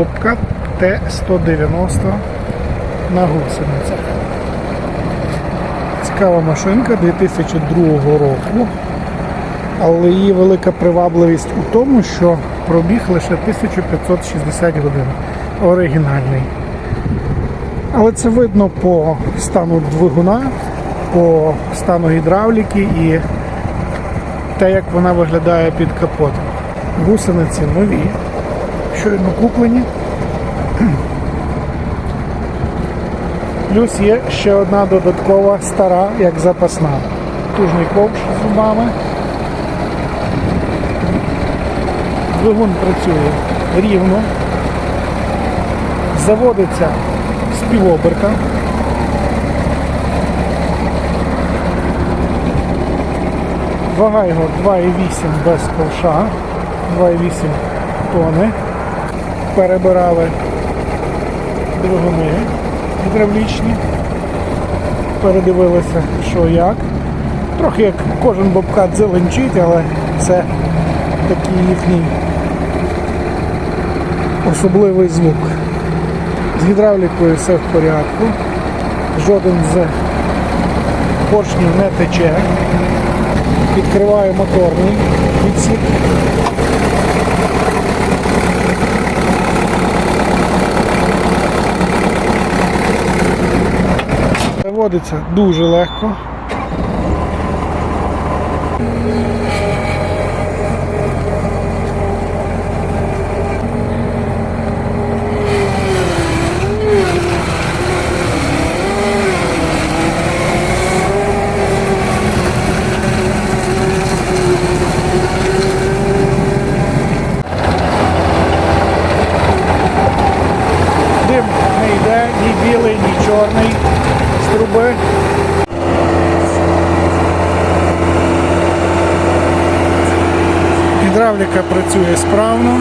Bobcat T190 на гусеницях. Цікава машинка 2002 року, але її велика привабливість у тому, що пробіг лише 1560 годин. Оригінальний. Але це видно по стану двигуна, по стану гідравліки і те, як вона виглядає під капотом. Гусениці нові, щойно куплені. Плюс є ще одна додаткова стара, як запасна. Тужний ковш з зубами. Двигун працює рівно. Заводиться з півоберта. Вага його 2,8 без ковша, 2,8 тони. Перебирали двигуни гідравлічні. Передивилися, що як. Трохи як кожен бобкат зеленчить, але це такий їхній особливий звук. З гідравлікою все в порядку. Жоден з поршнів не тече. Відкриваю моторний відсік. Заводиться дуже легко. Дим не йде, ні білий, ні чорний з труби. Гідравліка працює справно.